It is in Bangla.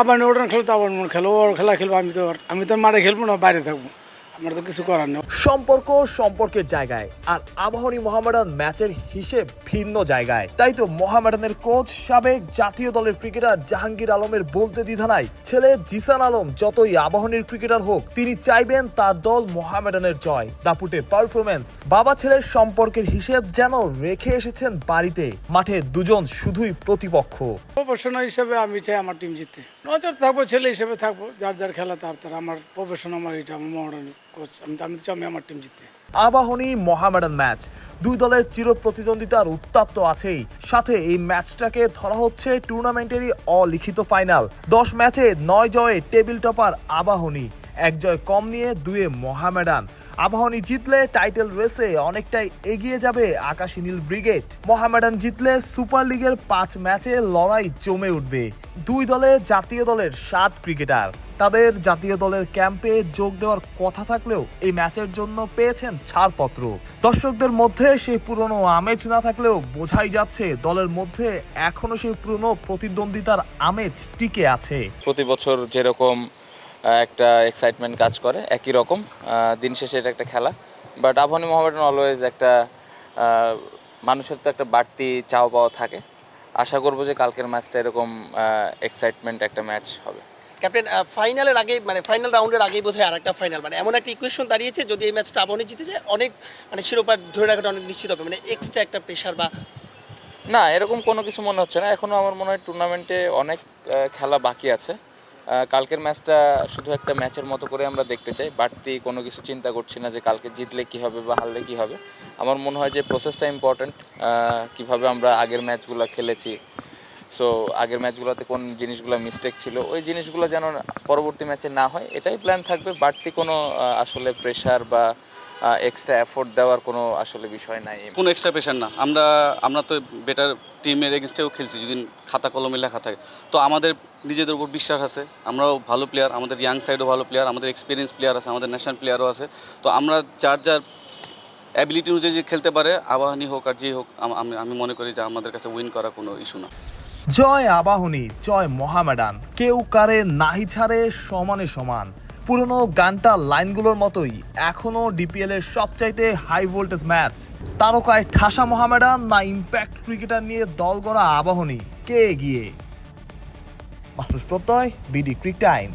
আবার ওটা খেলো তো আবার খেলো ওর খেলা খেলব, আমি তো আমি তো মাঠে খেলব না, বাইরে থাকব। আমার তো কিছু করার নেই। সম্পর্ক সম্পর্কের জায়গায় আর আবাহনী মোহামেডান ম্যাচের হিসেব ভিন্ন জায়গায়। তাই তো মোহামেডানের কোচ সাবেক জাতীয় দলের ক্রিকেটার জাহাঙ্গীর আলমের বলতে দ্বিধা নাই। ছেলে জিসান আলম যতই আবাহনীর ক্রিকেটার হোক তিনি চাইবেন তার দল মোহামেডানের জয়। দাপুটে পারফরমেন্স বাবা ছেলের সম্পর্কের হিসেব যেন রেখে এসেছেন বাড়িতে। মাঠে দুজন শুধুই প্রতিপক্ষ। প্রফেশনাল হিসেবে আমি চাই আমার টিম জিততে নজর থাকব ছেলে হিসেবে থাকব যার যার খেলা তার তার। আমার প্রফেশন আমার এটা আমার মহারানি। আবাহনী মোহামেডান ম্যাচ। দুই দলের চির প্রতিদ্বন্দ্বিতার তো আছেই। সাথে এই ম্যাচটাকে ধরা হচ্ছে টুর্নামেন্টেরই অলিখিত ফাইনাল দশ ম্যাচে নয় জয়ে টেবিল টপার আবাহনী। এক জয় কম নিয়ে দুয়ে মহামেডান। আবাহনী জিতলে টাইটেল রেসে অনেকটাই এগিয়ে যাবে আকাশী নীল ব্রিগেড। মহামেডান জিতলে সুপার লিগের পাঁচ ম্যাচে লড়াই জমে উঠবে। দুই দলে জাতীয় দলের সাত ক্রিকেটার। তাদের জাতীয় দলের ক্যাম্পে যোগ দেওয়ার কথা থাকলেও এই ম্যাচের জন্য পেয়েছেন ছাড়পত্র। দর্শকদের মধ্যে সেই পুরনো আমেজ না থাকলেও বোঝাই যাচ্ছে দলের মধ্যে এখনও সেই পুরনো প্রতিদ্বন্দ্বিতার আমেজ টিকে আছে। প্রতি বছর যেরকম একটা এক্সাইটমেন্ট কাজ করে একই রকম দিন শেষে এটা একটা খেলা। বাট আবহানী মোহামেডান অলওয়েজ একটা মানুষের তো একটা বাড়তি চাও পাওয়া থাকে। আশা করব যে কালকের ম্যাচটা এরকম এক্সাইটমেন্ট একটা ম্যাচ হবে। ক্যাপ্টেন ফাইনালের আগে মানে ফাইনাল রাউন্ডের আগেই বোধহয় আর একটা ফাইনাল মানে এমন একটা ইকুয়েশন দাঁড়িয়েছে যদি এই ম্যাচটা আবাহনী জিতে যায় অনেক মানে শিরোপা ধরে রাখাটা অনেক নিশ্চিত হবে। মানে এক্সট্রা একটা প্রেশার বা না এরকম কোনো কিছু মনে হচ্ছে না। এখনও আমার মনে হয় টুর্নামেন্টে অনেক খেলা বাকি আছে। কালকের ম্যাচটা শুধু একটা ম্যাচের মতো করে আমরা দেখতে চাই। বাড়তি কোনো কিছু চিন্তা করছি না যে কালকে জিতলে কি হবে বা হারলে কি হবে। আমার মনে হয় যে প্রসেসটা ইম্পর্ট্যান্ট কীভাবে আমরা আগের ম্যাচগুলো খেলেছি। সো আগের ম্যাচগুলোতে কোন জিনিসগুলো মিস্টেক ছিল, ওই জিনিসগুলো যেন পরবর্তী ম্যাচে না হয়, এটাই প্ল্যান থাকবে। বাড়তি কোনো আসলে প্রেশার বা এক্সট্রা এফোর্ট দেওয়ার কোনো আসলে বিষয় নাই। কোনো এক্সট্রা প্রেশার না। আমরা আমরা তো বেটার টিমের এগেনস্টেও খেলছি যদি খাতা কলমে লেখা থাকে। তো আমাদের নিজেদের উপর বিশ্বাস আছে আমরাও ভালো প্লেয়ার আমাদের ইয়াং সাইডও ভালো প্লেয়ার আমাদের এক্সপিরিয়েন্স প্লেয়ার আছে আমাদের ন্যাশনাল প্লেয়ারও আছে। তো আমরা যার যার অ্যাবিলিটি অনুযায়ী যে খেলতে পারে আবাহনী হোক আর যেই হোক আমি আমি মনে করি যে আমাদের কাছে উইন করা কোনো ইস্যু না। জয় আবাহনী জয় মোহামেডান। কেউ কারে নাহি ছাড়ে সমানে সমান। পুরনো গানটা লাইনগুলোর মতোই এখনও ডিপিএলের সবচাইতে হাই ভোল্টেজ ম্যাচ তারকায় ঠাসা মোহামেডান না ইম্প্যাক্ট ক্রিকেটার নিয়ে দল গড়া আবাহনী। কে এগিয়ে? মানুষ প্রত্যয় বিডি ক্রিক টাইম